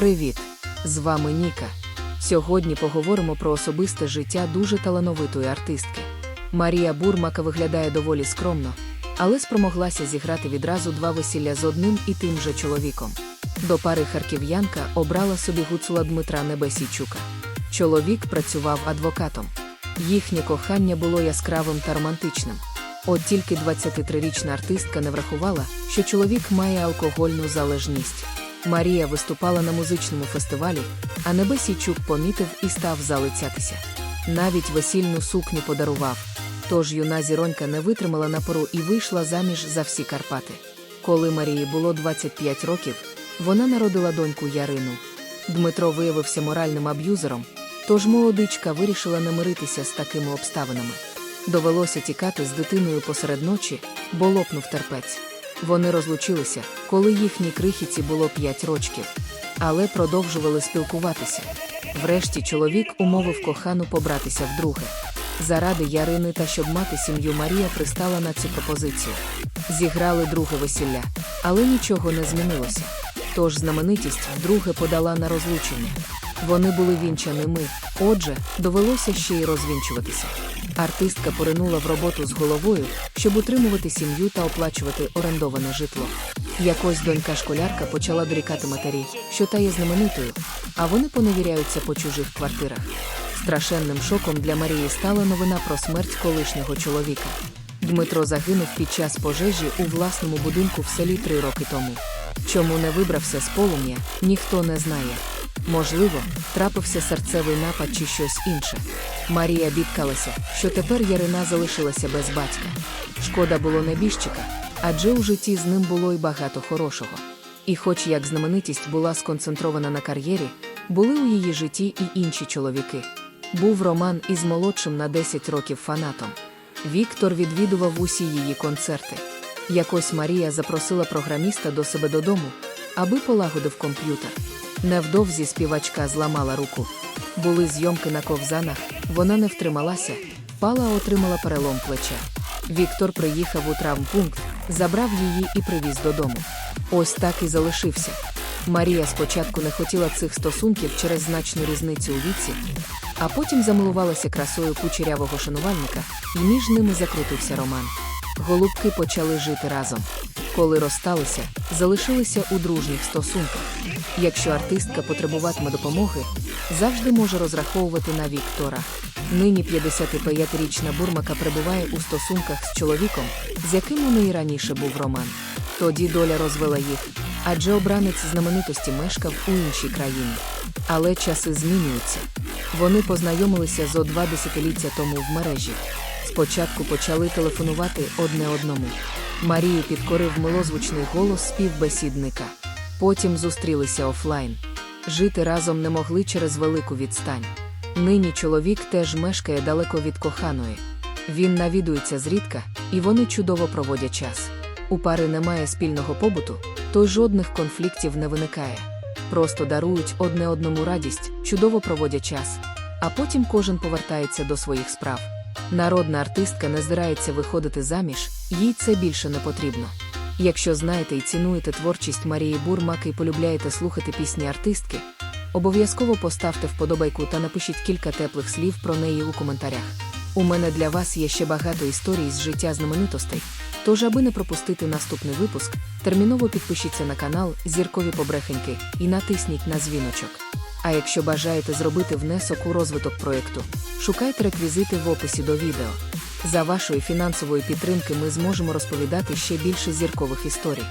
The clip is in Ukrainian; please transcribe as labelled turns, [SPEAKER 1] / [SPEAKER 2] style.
[SPEAKER 1] Привіт! З вами Ніка. Сьогодні поговоримо про особисте життя дуже талановитої артистки. Марія Бурмака виглядає доволі скромно, але спромоглася зіграти відразу два весілля з одним і тим же чоловіком. До пари харків'янка обрала собі гуцула Дмитра Небесійчука. Чоловік працював адвокатом. Їхнє кохання було яскравим та романтичним. От тільки 23-річна артистка не врахувала, що чоловік має алкогольну залежність. Марія виступала на музичному фестивалі, а Небесійчук помітив і став залицятися. Навіть весільну сукню подарував. Тож юна зіронька не витримала напору і вийшла заміж за всі Карпати. Коли Марії було 25 років, вона народила доньку Ярину. Дмитро виявився моральним аб'юзером, тож молодичка вирішила не миритися з такими обставинами. Довелося тікати з дитиною посеред ночі, бо лопнув терпець. Вони розлучилися, коли їхній крихіці було 5 рочків, але продовжували спілкуватися. Врешті чоловік умовив кохану побратися вдруге. Заради Ярини та щоб мати сім'ю Марія пристала на цю пропозицію. Зіграли друге весілля, але нічого не змінилося. Тож знаменитість вдруге подала на розлучення. Вони були вінчаними, отже, довелося ще й розвінчуватися. Артистка поринула в роботу з головою, щоб утримувати сім'ю та оплачувати орендоване житло. Якось донька школярка почала дорікати матері, що та є знаменитою, а вони поневіряються по чужих квартирах. Страшенним шоком для Марії стала новина про смерть колишнього чоловіка. Дмитро загинув під час пожежі у власному будинку в селі три роки тому. Чому не вибрався з полум'я, ніхто не знає. Можливо, трапився серцевий напад чи щось інше. Марія бідкалася, що тепер Ярина залишилася без батька. Шкода було небіжчика, адже у житті з ним було й багато хорошого. І, хоч як знаменитість була сконцентрована на кар'єрі, були у її житті і інші чоловіки. Був роман із молодшим на 10 років фанатом. Віктор відвідував усі її концерти. Якось Марія запросила програміста до себе додому, аби полагодив комп'ютер. Невдовзі співачка зламала руку. Були зйомки на ковзанах, вона не втрималася, впала, отримала перелом плеча. Віктор приїхав у травмпункт, забрав її і привіз додому. Ось так і залишився. Марія спочатку не хотіла цих стосунків через значну різницю у віці, а потім замилувалася красою кучерявого шанувальника, і між ними закрутився роман. Голубки почали жити разом. Коли розсталися, залишилися у дружніх стосунках. Якщо артистка потребуватиме допомоги, завжди може розраховувати на Віктора. Нині 55-річна бурмака перебуває у стосунках з чоловіком, з яким у неї раніше був роман. Тоді доля розвела їх, адже обранець знаменитості мешкав у іншій країні. Але часи змінюються. Вони познайомилися зо два десятиліття тому в мережі. Спочатку почали телефонувати одне одному. Марію підкорив милозвучний голос співбесідника. Потім зустрілися офлайн. Жити разом не могли через велику відстань. Нині чоловік теж мешкає далеко від коханої. Він навідується зрідка, і вони чудово проводять час. У пари немає спільного побуту, то жодних конфліктів не виникає. Просто дарують одне одному радість, чудово проводять час, а потім кожен повертається до своїх справ. Народна артистка не збирається виходити заміж, їй це більше не потрібно. Якщо знаєте і цінуєте творчість Марії Бурмак і полюбляєте слухати пісні артистки, обов'язково поставте вподобайку та напишіть кілька теплих слів про неї у коментарях. У мене для вас є ще багато історій з життя знаменитостей, тож, аби не пропустити наступний випуск, терміново підпишіться на канал Зіркові Побрехеньки і натисніть на дзвіночок. А якщо бажаєте зробити внесок у розвиток проєкту, шукайте реквізити в описі до відео. За вашої фінансової підтримки ми зможемо розповідати ще більше зіркових історій.